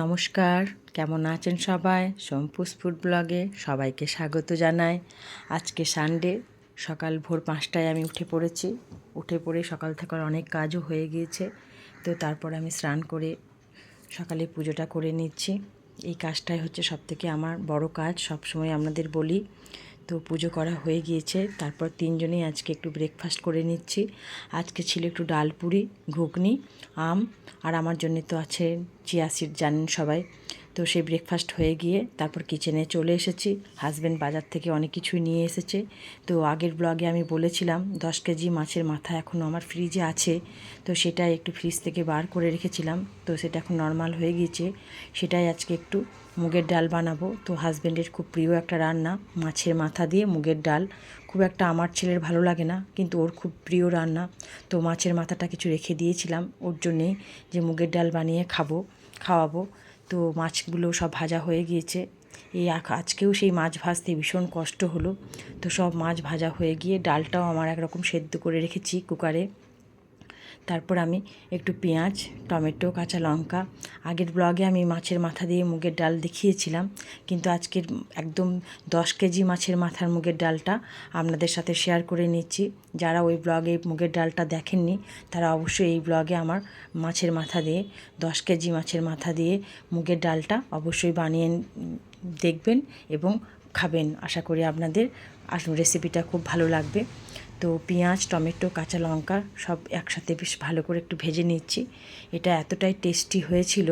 নমস্কার। কেমন আছেন সবাই? সোমপুস ফুড ব্লগে সবাইকে স্বাগত জানাই। আজকে সানডে সকাল ভোর পাঁচটায় আমি উঠে পড়েছি। উঠে পড়ে সকাল থেকে অনেক কাজও হয়ে গিয়েছে। তো তারপর আমি স্নান করে সকালে পুজোটা করে নিচ্ছি। এই কাজটাই হচ্ছে সবথেকে আমার বড় কাজ। সবসময় আপনাদের বলি তো পুজো করা হয়ে গিয়েছে। তারপর তিনজনেই আজকে একটু ব্রেকফাস্ট করে নিচ্ছি। আজকে ছিল একটু ডাল পুরি, ঘুগনি, আম, আর আমার জন্য তো আছে চিয়া জানেন সবাই। তো সেই ব্রেকফাস্ট হয়ে গিয়ে তারপর কিচেনে চলে এসেছি। হাজব্যান্ড বাজার থেকে অনেক কিছুই নিয়ে এসেছে। তো আগের ব্লগে আমি বলেছিলাম, দশ কেজি মাছের মাথা এখনও আমার ফ্রিজে আছে। তো সেটাই একটু ফ্রিজ থেকে বার করে রেখেছিলাম। তো সেটা এখন নর্মাল হয়ে গিয়েছে। সেটাই আজকে একটু মুগের ডাল বানাবো। তো হাজব্যান্ডের খুব প্রিয় একটা রান্না, মাছের মাথা দিয়ে মুগের ডাল। খুব একটা আমার ছেলের ভালো লাগে না, কিন্তু ওর খুব প্রিয় রান্না। তো মাছের মাথাটা কিছু রেখে দিয়েছিলাম। ওর জন্যে যে মুগের ডাল বানিয়ে খাব, খাওয়াবো। তো মাছগুলো সব ভাজা হয়ে গিয়েছে। এই আজকেও সেই মাছ ভাজতে ভীষণ কষ্ট হলো। তো সব মাছ ভাজা হয়ে গিয়ে ডালটাও আমার একরকম সেদ্ধ করে রেখেছি কুকারে। তারপর আমি একটু পেঁয়াজ, টমেটো, কাঁচা লঙ্কা। আগের ব্লগে আমি মাছের মাথা দিয়ে মুগের ডাল দেখিয়েছিলাম, কিন্তু আজকের একদম দশ কেজি মাছের মাথার মুগের ডালটা আপনাদের সাথে শেয়ার করে নিচ্ছি। যারা ওই ব্লগে মুগের ডালটা দেখেননি, তারা অবশ্যই এই ব্লগে আমার মাছের মাথা দিয়ে, দশ কেজি মাছের মাথা দিয়ে মুগের ডালটা অবশ্যই বানিয়ে দেখবেন এবং খাবেন। আশা করি আপনাদের রেসিপিটা খুব ভালো লাগবে। তো পেঁয়াজ, টমেটো, কাঁচা লঙ্কা সব একসাথে বেশ ভালো করে একটু ভেজে নিচ্ছি। এটা এতটাই টেস্টি হয়েছিল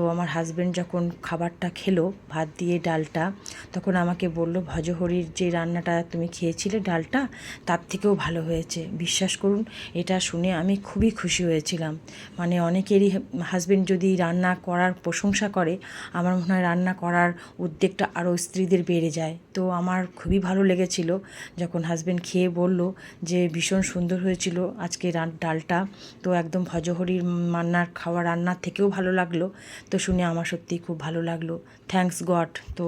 আমার হাজব্যান্ড যখন খাবারটা খেলো, ভাত দিয়ে ডালটা, তখন আমাকে বলল, ভজহরির যে রান্নাটা তুমি খেয়েছিলে ডালটা, তার থেকেও ভালো হয়েছে। বিশ্বাস করুন, এটা শুনে আমি খুবই খুশি হয়েছিলাম। মানে অনেকেরই হাজব্যান্ড যদি রান্না করার প্রশংসা করে, আমার মনে হয় রান্না করার উদ্যোগটা আরও স্ত্রীদের বেড়ে যায়। তো আমার খুবই ভালো লেগেছিল যখন হাজব্যান্ড খেয়ে বলল যে, ভীষণ সুন্দর হয়েছিল আজকে ডালটা। তো একদম ভজহরির মান্নার খাওয়া রান্নার থেকেও ভালো লাগল। তো শুনে আমার সত্যিই খুব ভালো লাগল। থ্যাংকস গড তো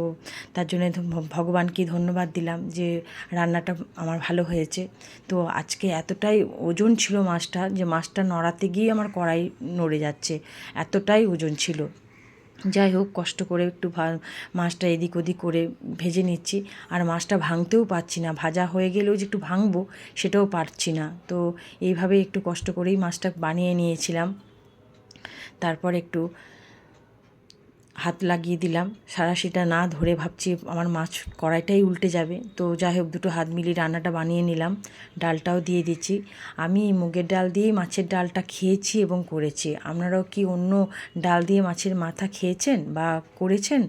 তার জন্য ভগবানকে ধন্যবাদ দিলাম যে রান্নাটা আমার ভালো হয়েছে। তো আজকে এতটাই ওজন ছিল মাছটা যে মাছটা নড়াতে গিয়ে আমার কড়াই নড়ে যাচ্ছে। এতটাই ওজন ছিল। যাই হোক, কষ্ট করে একটু মাছটা এদিক ওদিক করে ভেজে নিচ্ছি। আর মাছটা ভাঙতেও পারছি না। ভাজা হয়ে গেলেও যে একটু ভাঙবো সেটাও পারছি না। তো এইভাবে একটু কষ্ট করেই মাছটা বানিয়ে নিয়েছিলাম। তারপর একটু হাত লাগিয়ে দিলাম। সারাশিটা না ধরে ভাবছি আমার মাছ কড়াইটাই উল্টে যাবে। তো যাই হোক দুটো হাত মিলিয়ে রান্নাটা বানিয়ে নিলাম। ডালটাও দিয়ে দিচ্ছি। আমি মুগের ডাল দিয়েই মাছের ডালটা খেয়েছি এবং করেছি। আপনারাও কি অন্য ডাল দিয়ে মাছের মাথা খেয়েছেন বা করেছেন?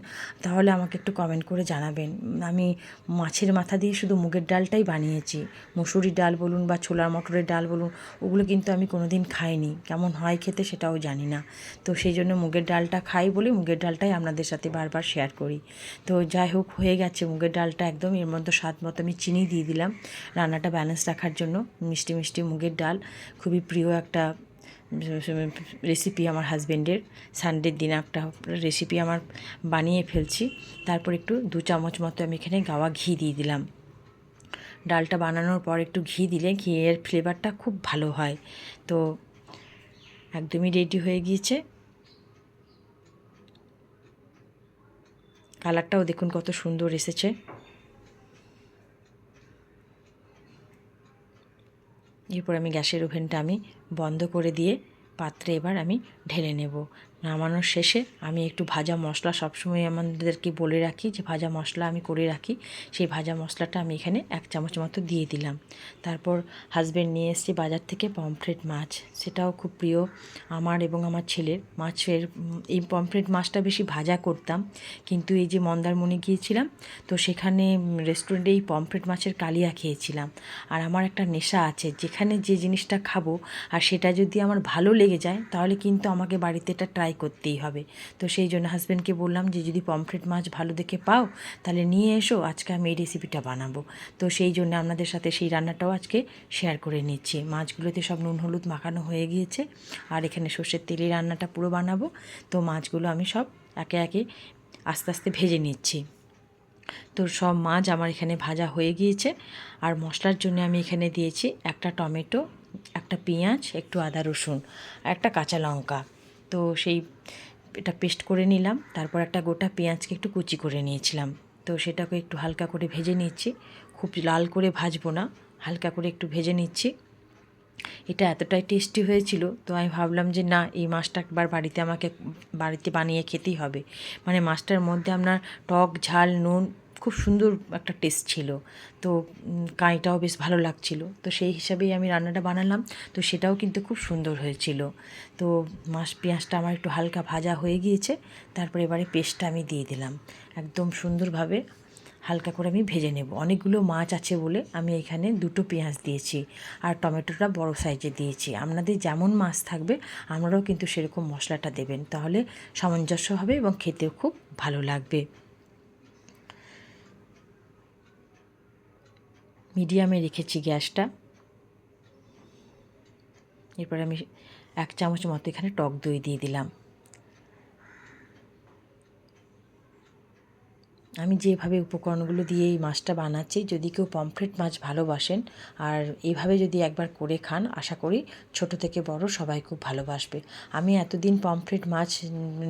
তাহলে আমাকে একটু কমেন্ট করে জানাবেন। আমি মাছের মাথা দিয়ে শুধু মুগের ডালটাই বানিয়েছি। মুসুরির ডাল বলুন বা ছোলার মটরের ডাল বলুন, ওগুলো কিন্তু আমি কোনো দিন খাইনি। কেমন হয় খেতে সেটাও জানি না। তো সেই জন্য মুগের ডালটা খাই বলে মুগের ডাল ডালটাই আপনাদের সাথে বারবার শেয়ার করি। তো যাই হোক, হয়ে গেছে মুগের ডালটা একদম। এর মধ্যে স্বাদ মতো আমি চিনি দিয়ে দিলাম। রান্নাটা ব্যালেন্স রাখার জন্য। মিষ্টি মিষ্টি মুগের ডাল। খুবই প্রিয় একটা রেসিপি আমার হাজব্যান্ডের সানডের দিন একটা রেসিপি আমার বানিয়ে ফেলছি। তারপর একটু দু চামচ মতো আমি এখানে গাওয়া ঘি দিয়ে দিলাম। ডালটা বানানোর পর একটু ঘি দিলে ঘিয়ের ফ্লেভারটা খুব ভালো হয়। তো একদমই রেডি হয়ে গিয়েছে। কালারটাও দেখুন কত সুন্দর এসেছে। এরপর আমি গ্যাসের ওভেনটা আমি বন্ধ করে দিয়ে পাত্রে এবার আমি ঢেলে নেব। নামানোর শেষে আমি একটু ভাজা মশলা সবসময় আমাদেরকে বলে রাখি যে ভাজা মশলা আমি করে রাখি। সেই ভাজা মশলাটা আমি এখানে এক চামচ মতো দিয়ে দিলাম। তারপর হাজব্যান্ড নিয়ে এসেছি বাজার থেকে পমফ্রেট মাছ। সেটাও খুব প্রিয় আমার এবং আমার ছেলের মাছের এই পমফ্রেট মাছটা বেশি ভাজা করতাম। কিন্তু এই যে মন্দারমণি গিয়েছিলাম, তো সেখানে রেস্টুরেন্টে এই পমফ্রেট মাছের কালিয়া খেয়েছিলাম। আর আমার একটা নেশা আছে, যেখানে যে জিনিসটা খাব আর সেটা যদি আমার ভালো লেগে যায়, তাহলে কিন্তু আমাকে বাড়িতে এটা ট্রাই করতেই হবে। তো সেই জন্য হাজব্যান্ডকে বললাম যে, যদি পমফ্রেট মাছ ভালো দেখে পাও, তাহলে নিয়ে এসো, আজকে আমি এই রেসিপিটা বানাবো। তো সেই জন্য আপনাদের সাথে সেই রান্নাটাও আজকে শেয়ার করে নিচ্ছি। মাছগুলোতে সব নুন, হলুদ মাখানো হয়ে গিয়েছে, আর এখানে সর্ষের তেলে রান্নাটা পুরো বানাবো। তো মাছগুলো আমি সব একে একে আস্তে আস্তে ভেজে নিচ্ছি। তো সব মাছ আমার এখানে ভাজা হয়ে গিয়েছে, আর মশলার জন্য আমি এখানে দিয়েছি একটা টমেটো, একটা পেঁয়াজ, একটু আদা রসুন একটা কাঁচা লঙ্কা। তো সেই এটা পেস্ট করে নিলাম। তারপর একটা গোটা পেঁয়াজকে একটু কুচি করে নিয়েছিলাম। তো সেটাকে একটু হালকা করে ভেজে নিচ্ছি। খুব লাল করে ভাজবো না, হালকা করে একটু ভেজে নিচ্ছি। এটা এতটাই টেস্টি হয়েছিল, তো আমি ভাবলাম যে না, এই মাছটা একবার বাড়িতে আমাকে, বাড়িতে বানিয়ে খেতেই হবে। মানে মাছটার মধ্যে আপনার টক, ঝাল, নুন খুব সুন্দর একটা টেস্ট ছিল। তো কাঁইটাও বেশ ভালো লাগছিল। তো সেই হিসাবেই আমি রান্নাটা বানালাম। তো সেটাও কিন্তু খুব সুন্দর হয়েছিল। তো মাছ পেঁয়াজটা আমার একটু হালকা ভাজা হয়ে গিয়েছে। তারপরে এবারে পেস্টটা আমি দিয়ে দিলাম। একদম সুন্দরভাবে হালকা করে আমি ভেজে নেব। অনেকগুলো মাছ আছে বলে আমি এখানে দুটো পেঁয়াজ দিয়েছি আর টমেটোটা বড় সাইজে দিয়েছি। আপনাদের যেমন মাছ থাকবে আপনারাও কিন্তু সেরকম মশলাটা দেবেন। তাহলে সামঞ্জস্য হবে এবং খেতেও খুব ভালো লাগবে। মিডিয়ামে রেখেছি গ্যাসটা। এরপর আমি এক চামচ মতো এখানে টক দই দিয়ে দিলাম। আমি যেভাবে উপকরণগুলো দিয়ে এই মাছটা বানাচ্ছি, যদি কেউ পমফ্রেট মাছ ভালোবাসেন, আর এইভাবে যদি একবার করে খান, আশা করি ছোট থেকে বড় সবাই খুব ভালোবাসবে। আমি এতদিন পমফ্রেট মাছ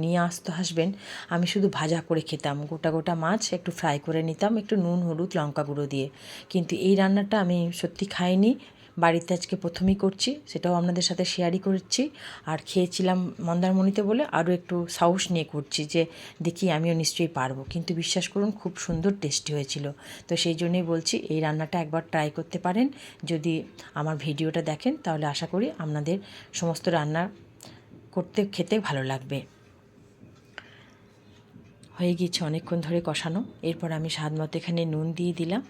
নিয়ে আসতে আসবেন আমি শুধু ভাজা করে খেতাম। গোটা গোটা মাছ একটু ফ্রাই করে নিতাম, একটু নুন, হলুদ, লঙ্কা গুঁড়ো দিয়ে। কিন্তু এই রান্নাটা আমি সত্যি খাইনি বাড়িতে আজকে প্রথমেই করছি, সেটাও আপনাদের সাথে শেয়ারই করছি। আর খেয়েছিলাম মন্দারমণিতে বলে আরও একটু সাহস নিয়ে করছি যে দেখি আমিও নিশ্চয়ই পারব। কিন্তু বিশ্বাস করুন, খুব সুন্দর টেস্টি হয়েছিল। তো সেই জন্যই বলছি, এই রান্নাটা একবার ট্রাই করতে পারেন। যদি আমার ভিডিওটা দেখেন, তাহলে আশা করি আপনাদের সমস্ত রান্না করতে, খেতে ভালো লাগবে। হয়ে গিয়েছে অনেকক্ষণ ধরে কষানো। এরপর আমি স্বাদ মতো এখানে নুন দিয়ে দিলাম।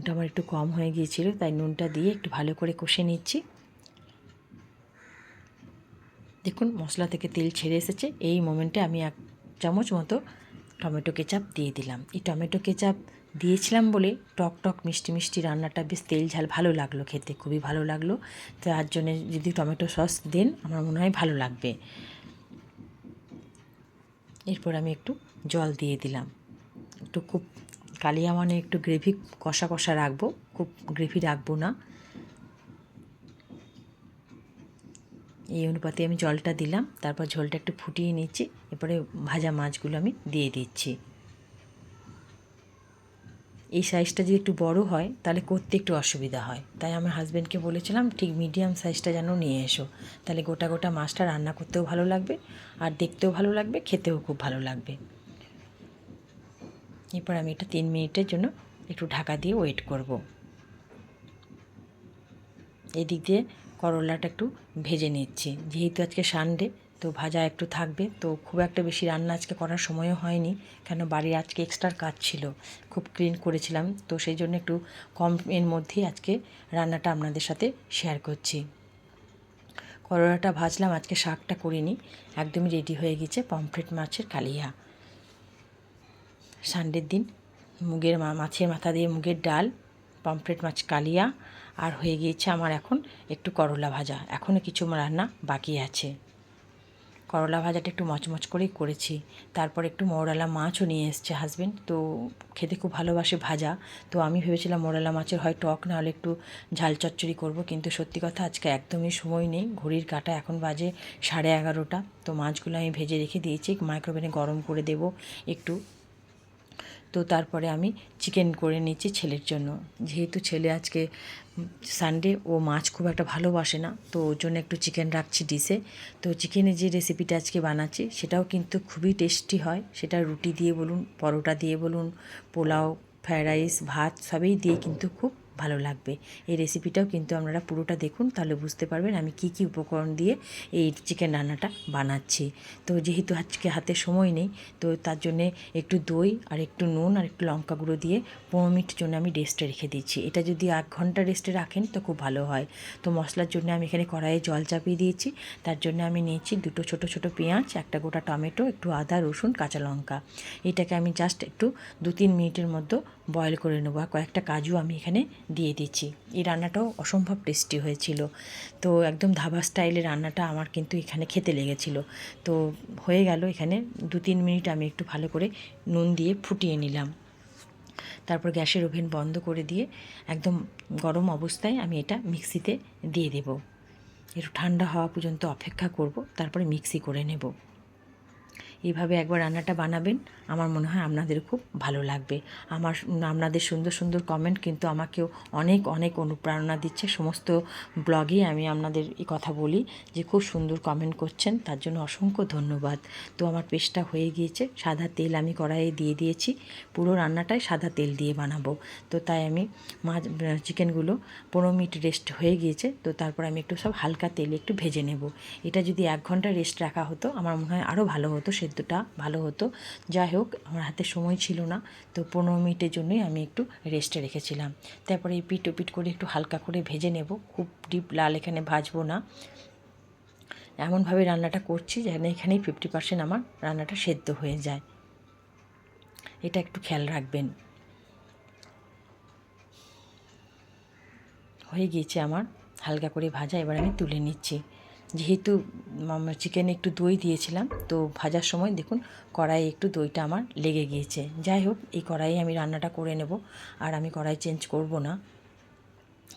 নুনটা আমার একটু কম হয়ে গিয়েছিল, তাই নুনটা দিয়ে একটু ভালো করে কষে নিচ্ছি। দেখুন, মশলা থেকে তেল ছেড়ে এসেছে। এই মোমেন্টে আমি এক চামচ মতো টমেটো কেচাপ দিয়ে দিলাম। এই টমেটো কেচাপ দিয়েছিলাম বলে টক টক মিষ্টি মিষ্টি রান্নাটা বেশ তেল ঝাল ভালো লাগল খেতে, খুবই ভালো লাগল। তার জন্যে যদি টমেটো সস দেন, আমার মনে হয় ভালো লাগবে। এরপর আমি একটু জল দিয়ে দিলাম। একটু খুব কালিয়া মানে একটু গ্রেভি কষা কষা রাখব, খুব গ্রেভি রাখব না। এই অনুপাতে আমি জলটা দিলাম, তারপর ঝোলটা একটু ফুটিয়ে নিচ্ছি, এরপরে ভাজা মাছগুলো আমি দিয়ে দিচ্ছি। এই সাইজটা যদি একটু বড় হয়, তাহলে করতে একটু অসুবিধা হয়। তাই আমার হাজব্যান্ডকে বলেছিলাম, ঠিক মিডিয়াম সাইজটা যেন নিয়ে এসো। তাহলে গোটা গোটা মাছটা রান্না করতেও ভালো লাগবে, আর দেখতেও ভালো লাগবে, খেতেও খুব ভালো লাগবে। এরপর আমি এটা তিন মিনিটের জন্য একটু ঢাকা দিয়ে ওয়েট করব। এদিক দিয়ে করলাটা একটু ভেজে নিচ্ছি। যেহেতু আজকে সানডে তো ভাজা একটু থাকবে। তো খুব একটা বেশি রান্না আজকে করার সময়ও হয়নি, কেন বাড়ির আজকে এক্সট্রা কাজ ছিল। খুব ক্লিন করেছিলাম, তো সেই জন্য একটু কম এর মধ্যেই আজকে রান্নাটা আপনাদের সাথে শেয়ার করছি। করলাটা ভাজলাম, আজকে শাকটা করিনি, একদমই রেডি হয়ে গেছে পমফ্রেট মাছের কালিয়া। সানডের দিন মুগের মাছের মাথা দিয়ে মুগের ডাল, পমফ্রেট মাছ কালিয়া, আর হয়ে গিয়েছে আমার এখন একটু করলা ভাজা। এখনও কিছু রান্না বাকি আছে। করলা ভাজাটা একটু মচমচ করেই করেছি। তারপর একটু মৌরালা মাছও নিয়ে এসছে হাজব্যান্ড তো খেতে খুব ভালোবাসে ভাজা। তো আমি ভেবেছিলাম মৌরালা মাছের হয় টক না হলে একটু ঝাল চচ্চড়ি করব, কিন্তু সত্যি কথা আজকে একদমই সময় নেই। ঘড়ির কাটা এখন বাজে সাড়ে এগারোটা। তো মাছগুলো আমি ভেজে রেখে দিয়েছি, মাইক্রোওভেনে গরম করে দেব একটু। তো তারপরে আমি চিকেন করে নিচ্ছি ছেলের জন্য। যেহেতু ছেলে আজকে সানডে ও মাছ খুব একটা ভালোবাসে না, তো ওর জন্য একটু চিকেন রাখছি ডিশে তো চিকেনের যে রেসিপিটা আজকে বানাচ্ছি, সেটাও কিন্তু খুবই টেস্টি হয়। সেটা রুটি দিয়ে বলুন, পরোটা দিয়ে বলুন, পোলাও ফ্রায়েড রাইস ভাত, সবই দিয়ে কিন্তু খুব ভালো লাগবে। এই রেসিপিটাও কিন্তু আপনারা পুরোটা দেখুন, তাহলে বুঝতে পারবেন আমি কি কি উপকরণ দিয়ে এই চিকেন রান্নাটা বানাচ্ছি। তো যেহেতু আজকে হাতে সময় নেই, তো তার জন্যে একটু দই আর একটু নুন আর একটু লঙ্কা গুঁড়ো দিয়ে পনেরো মিনিটের জন্য আমি রেস্টে রেখে দিচ্ছি। এটা যদি এক ঘণ্টা রেস্টে রাখেন তো খুব ভালো হয়। তো মশলার জন্য আমি এখানে কড়াইয়ে জল চাপিয়ে দিয়েছি। তার জন্য আমি নিয়েছি দুটো ছোট ছোট পেঁয়াজ, একটা গোটা টমেটো, একটু আদা, রসুন, কাঁচা লঙ্কা। এটাকে আমি জাস্ট একটু দু তিন মিনিটের মধ্যে বয়েল করে নেব। আর কয়েকটা কাজু আমি এখানে দিয়ে দিচ্ছি। এই রান্নাটাও অসম্ভব টেস্টি হয়েছিল। তো একদম ধাবা স্টাইলের রান্নাটা আমার কিন্তু এখানে খেতে লেগেছিল। তো হয়ে গেল এখানে দু তিন মিনিট আমি একটু ভালো করে নুন দিয়ে ফুটিয়ে নিলাম। তারপর গ্যাসের ওভেন বন্ধ করে দিয়ে একদম গরম অবস্থায় আমি এটা মিক্সিতে দিয়ে দেব। একটু ঠান্ডা হওয়া পর্যন্ত অপেক্ষা করব, তারপরে মিক্সি করে নেব। এইভাবে একবার রান্নাটা বানাবেন। আমার মনে হয় আপনাদের খুব ভালো লাগবে। আমার আপনাদের সুন্দর সুন্দর কমেন্ট কিন্তু আমাকেও অনেক অনেক অনুপ্রেরণা দিচ্ছে। সমস্ত ব্লগে আমি আপনাদের এই কথা বলি যে খুব সুন্দর কমেন্ট করছেন। তার জন্য অসংখ্য ধন্যবাদ। তো আমার পেস্টটা হয়ে গিয়েছে। সাদা তেল আমি কড়াইয়ে দিয়ে দিয়েছি। পুরো রান্নাটাই সাদা তেল দিয়ে বানাবো। তো তাই আমি মাছ চিকেনগুলো পনেরো মিনিট রেস্ট হয়ে গিয়েছে। তো তারপর আমি একটু সব হালকা তেলে একটু ভেজে নেব। এটা যদি এক ঘণ্টা রেস্ট রাখা হতো, আমার মনে হয় আরও ভালো হতো সেদ্ধটা ভালো হতো। যাই হোক, আমার হাতে সময় ছিল না, তো পনেরো মিনিটের জন্যই আমি একটু রেস্টে রেখেছিলাম। তারপরে এই পিট পিট করে একটু হালকা করে ভেজে নেব, খুব ডিপ লাল এখানে ভাজবো না। এমনভাবে রান্নাটা করছি যেন এখানেই ফিফটি পার্সেন্ট আমার রান্নাটা সেদ্ধ হয়ে যায়। এটা একটু খেয়াল রাখবেন। হয়ে গিয়েছে আমার, হালকা করে ভাজা, এবার আমি তুলে নিচ্ছি। যেহেতু চিকেনে একটু দই দিয়েছিলাম, তো ভাজার সময় দেখুন কড়াইয়ে একটু দইটা আমার লেগে গিয়েছে। যাই হোক, এই কড়াইয়ে আমি রান্নাটা করে নেব, আর আমি কড়াই চেঞ্জ করব না।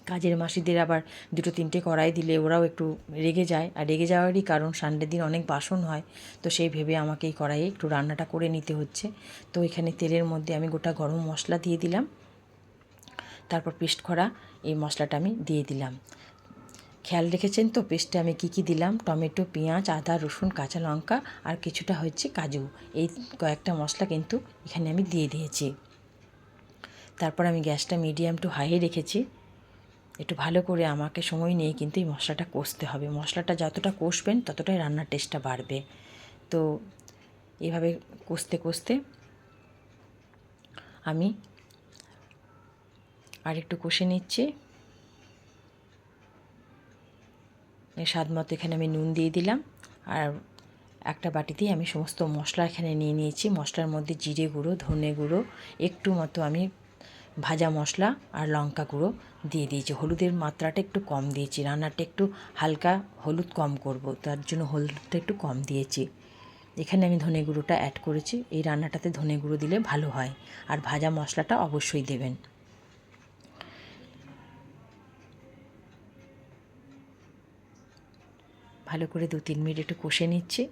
কাজের মাসিদের আবার দুটো তিনটে কড়াই দিলে ওরাও একটু রেগে যায়, আর রেগে যাওয়ারই কারণ সানডে দিন অনেক বাসন হয়, তো সেই ভেবে আমাকে এই কড়াইয়ে একটু রান্নাটা করে নিতে হচ্ছে। তো এখানে তেলের মধ্যে আমি গোটা গরম মশলা দিয়ে দিলাম, তারপর পেস্ট করা এই মশলাটা আমি দিয়ে দিলাম। খেয়াল রেখেছেন তো? পেস্টে আমি কী কী দিলাম? টমেটো, পেঁয়াজ, আদা, রসুন, কাঁচা লঙ্কা আর কিছুটা হচ্ছে কাজু। এই কয়েকটা মশলা কিন্তু এখানে আমি দিয়ে দিয়েছি। তারপর আমি গ্যাসটা মিডিয়াম টু হাই রেখেছি। একটু ভালো করে আমাকে সময় নিয়ে কিন্তু এই মশলাটা কষতে হবে। মশলাটা যতটা কষবেন, ততটাই রান্নার টেস্টটা বাড়বে। তো এভাবে কষতে কষতে আমি আর একটু কষে নিচ্ছি। স্বাদ মতো এখানে আমি নুন দিয়ে দিলাম। আর একটা বাটিতেই আমি সমস্ত মশলা এখানে নিয়ে নিয়েছি। মশলার মধ্যে জিরে গুঁড়ো, ধনে গুঁড়ো, একটু মতো আমি ভাজা মশলা আর লঙ্কা গুঁড়ো দিয়ে দিয়েছি। হলুদের মাত্রাটা একটু কম দিয়েছি। রান্নাটা একটু হালকা হলুদ কম করব, তার জন্য হলুদটা একটু কম দিয়েছি। এখানে আমি ধনে গুঁড়োটা অ্যাড করেছি। এই রান্নাটাতে ধনে গুঁড়ো দিলে ভালো হয়। আর ভাজা মশলাটা অবশ্যই দেবেন। ভালো করে দু তিন মিনিট একটু কষে নিচ্ছি।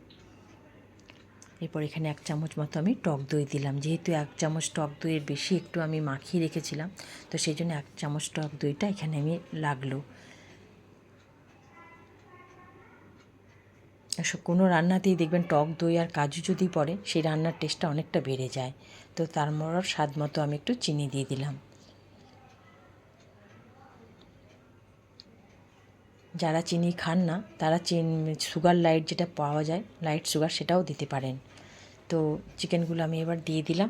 এরপর এখানে এক চামচ মতো আমি টক দই দিলাম। যেহেতু এক চামচ টক দইয়ের বেশি একটু আমি মাখিয়ে রেখেছিলাম, তো সেই জন্য এক চামচ টক দইটা এখানে আমি লাগল। কোনো রান্নাতেই দেখবেন টক দই আর কাজু যদি পড়ে, সেই রান্নার টেস্টটা অনেকটা বেড়ে যায়। তো তার মর স্বাদ মতো আমি একটু চিনি দিয়ে দিলাম। যারা চিনি খান না, তারা চিন, সুগার লাইট যেটা পাওয়া যায়, লাইট সুগার সেটাও দিতে পারেন। তো চিকেনগুলো আমি এবার দিয়ে দিলাম।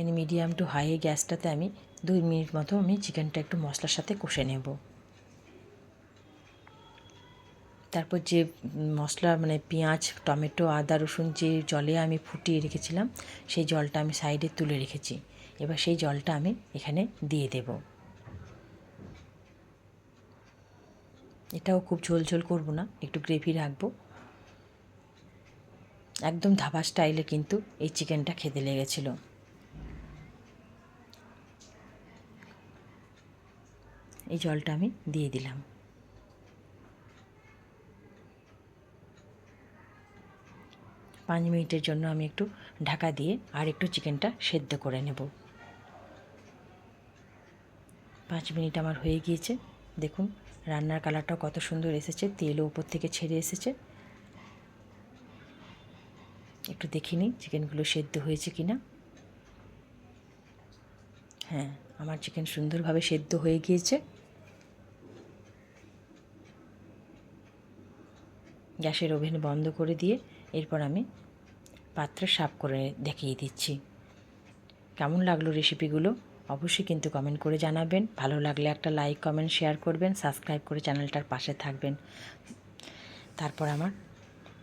এনে মিডিয়াম টু হাই গ্যাসটাতে আমি দুই মিনিট মতো আমি চিকেনটা একটু মশলার সাথে কষে নেব। তারপর যে মশলা মানে পেঁয়াজ, টমেটো, আদা, রসুন যে জলে আমি ফুটিয়ে রেখেছিলাম, সেই জলটা আমি সাইডে তুলে রেখেছি। এবার সেই জলটা আমি এখানে দিয়ে দেব। এটাও খুব ঝোল ঝোল করব না, একটু গ্রেভি রাখব। একদম ধাবা স্টাইলে কিন্তু এই চিকেনটা খেতে লেগেছিল। এই জলটা আমি দিয়ে দিলাম। পাঁচ মিনিটের জন্য আমি একটু ঢাকা দিয়ে আর একটু চিকেনটা সেদ্ধ করে নেব। পাঁচ মিনিট আমার হয়ে গিয়েছে। দেখুন, রান্নার কালারটাও কত সুন্দর এসেছে, তেলও উপর থেকে ছেড়ে এসেছে। একটু দেখে নিই চিকেনগুলো সেদ্ধ হয়েছে কি না হ্যাঁ আমার চিকেন সুন্দরভাবে সেদ্ধ হয়ে গিয়েছে। গ্যাসের ওভেন বন্ধ করে দিয়ে এরপর আমি পাত্রে সাফ করে দেখিয়ে দিচ্ছি। কেমন লাগল রেসিপিগুলো অবশ্যই কিন্তু কমেন্ট করে জানাবেন। ভালো লাগলে একটা লাইক কমেন্ট শেয়ার করবেন সাবস্ক্রাইব করে চ্যানেলটার পাশে থাকবেন। তারপর আমার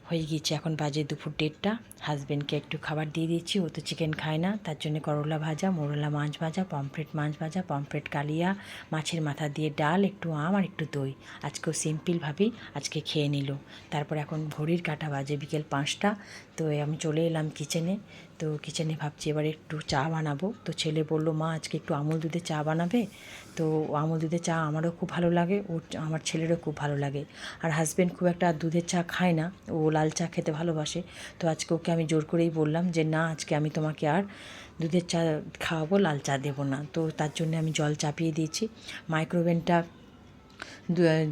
হয়ে গিয়েছে এখন বাজে দুপুর দেড়টা। হাজব্যান্ডকে একটু খাবার দিয়ে দিচ্ছি, ও তো চিকেন খায় না। তার জন্য করলা ভাজা, মোরলা মাছ ভাজা পমফ্রেট মাছ ভাজা পমফ্রেট কালিয়া, মাছের মাথা দিয়ে ডাল, একটু আম আর একটু দই। আজকেও সিম্পলভাবেই আজকে খেয়ে নিল। তারপর এখন ঘড়ির কাটা বাজে বিকেল পাঁচটা। তো আমি চলে এলাম কিচেনে তো কিচেনে ভাবছি এবার একটু চা বানাবো। তো ছেলে বলল, মা, আজকে একটু আমুল দুধে চা বানাবে? তো আমুল দুধের চা আমারও খুব ভালো লাগে ও আমার ছেলেরও খুব ভালো লাগে। আর হাজব্যান্ড খুব একটা দুধের চা খায় না, ও লাল চা খেতে ভালোবাসে। তো আজকে ওকে আমি জোর করেই বললাম যে, না, আজকে আমি তোমাকে আর দুধের চা খাওয়াবো, লাল চা দেবো না। তো তার জন্য আমি জল চাপিয়ে দিয়েছি। মাইক্রোওভেনটা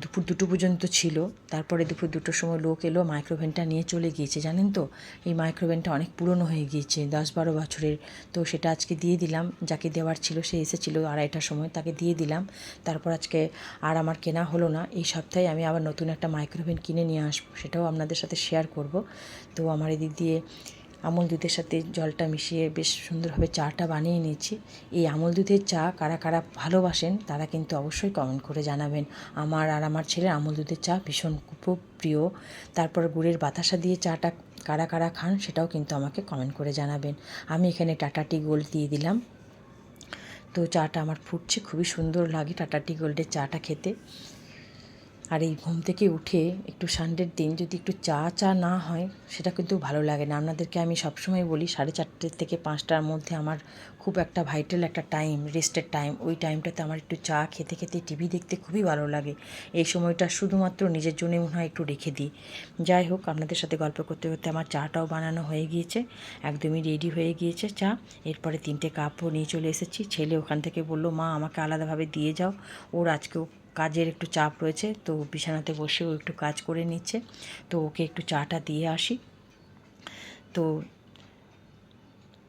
দুপুর দুটো পর্যন্ত ছিল। তারপরে দুপুর দুটোর সময় লোক এলো মাইক্রোভেনটা নিয়ে চলে গিয়েছে, জানেন তো? এই মাইক্রোওভেনটা অনেক পুরনো হয়ে গিয়েছে, দশ বারো বছরের। তো সেটা আজকে দিয়ে দিলাম, যাকে দেওয়ার ছিল সে এসেছিল আড়াইটার সময়, তাকে দিয়ে দিলাম। তারপর আজকে আর আমার কেনা হলো না। এই সপ্তাহে আমি আবার নতুন একটা মাইক্রোওভেন কিনে নিয়ে আসব, সেটাও আপনাদের সাথে শেয়ার করব। তো আমার এদিক দিয়ে আমুল দুধের সাথে জলটা মিশিয়ে বেশ সুন্দরভাবে চাটা বানিয়ে নিয়েছি। এই আমুল দুধের চা কারা কারা ভালোবাসেন, তারা কিন্তু অবশ্যই কমেন্ট করে জানাবেন। আমার আর আমার ছেলের আমুল দুধের চা ভীষণ খুব প্রিয়। তারপর গুড়ের বাতাসা দিয়ে চাটা কারা কারা খান, সেটাও কিন্তু আমাকে কমেন্ট করে জানাবেন। আমি এখানে টাটা টি গোল্ড দিয়ে দিলাম। তো চাটা আমার ফুটছে, খুবই সুন্দর লাগে টাটা টি গোল্ডের চাটা খেতে। আর এই ঘুম থেকে উঠে একটু সানডের দিন যদি একটু চা চা না হয়, সেটা কিন্তু ভালো লাগে না। আপনাদেরকে আমি সবসময় বলি, সাড়ে চারটে থেকে পাঁচটার মধ্যে আমার খুব একটা ভাইটাল একটা টাইম রেস্টের টাইম ওই টাইমটাতে আমার একটু চা খেতে খেতে টিভি দেখতে খুবই ভালো লাগে। এই সময়টা শুধুমাত্র নিজের জন্যই মনে হয় একটু রেখে দিই। যাই হোক, আপনাদের সাথে গল্প করতে করতে আমার চাটাও বানানো হয়ে গিয়েছে, একদমই রেডি হয়ে গিয়েছে চা। এরপরে তিনটে কাপও নিয়ে চলে এসেছি। ছেলে ওখান থেকে বলল, মা, আমাকে আলাদাভাবে দিয়ে যাও। ওর আজকেও কাজের একটু চাপ রয়েছে, তো বিছানাতে বসেও একটু কাজ করে নিচ্ছে। তো ওকে একটু চাটা দিয়ে আসি। তো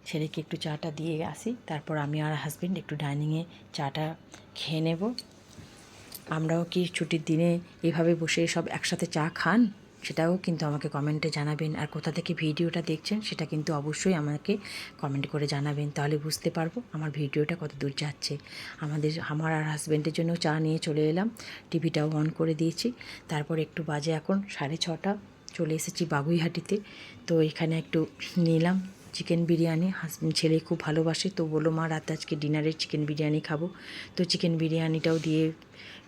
ছেলেকে একটু চাটা দিয়ে আসি, তারপর আমি আর হাজব্যান্ড একটু ডাইনিংয়ে চাটা খেয়ে নেব। আমরাও কি ছুটির দিনে এভাবে বসে সব একসাথে চা খান? সেটাও কিন্তু আমাকে কমেন্টে জানাবেন। আর কোথা থেকে ভিডিওটা দেখছেন, সেটা কিন্তু অবশ্যই আমাকে কমেন্ট করে জানাবেন। তাহলে বুঝতে পারব আমার ভিডিওটা কত দূর যাচ্ছে। আমাদের, আমার আর হাজব্যান্ডের জন্য চা নিয়ে চলে এলাম। টিভিটাও অন করে দিয়েছি। তারপর একটু বাজে এখন, সাড়ে ছটা। চলে এসেছি বাগুইহাটিতে। তো এখানে একটু নিলাম। চিকেন বিরিয়ানি ছেলে খুব ভালোবাসে, তো বলল, মা, রাতে আজকে ডিনারে চিকেন বিরিয়ানি খাব। তো চিকেন বিরিয়ানিটাও দিয়ে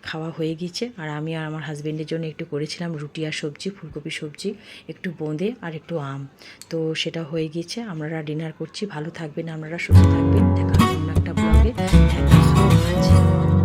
খাওয়া হয়ে গিয়েছে। আর আমি আর আমার হাজব্যান্ডের জন্য একটু করেছিলাম রুটি আর সবজি, ফুলকপি সবজি, একটু বোঁদে আর একটু আম। তো সেটা হয়ে গিয়েছে। আমরা ডিনার করছি। ভালো থাকবেন, আপনারা সুস্থ থাকবেন। দেখা অন্য একটা ব্লগে থ্যাংক ইউ সো মাচ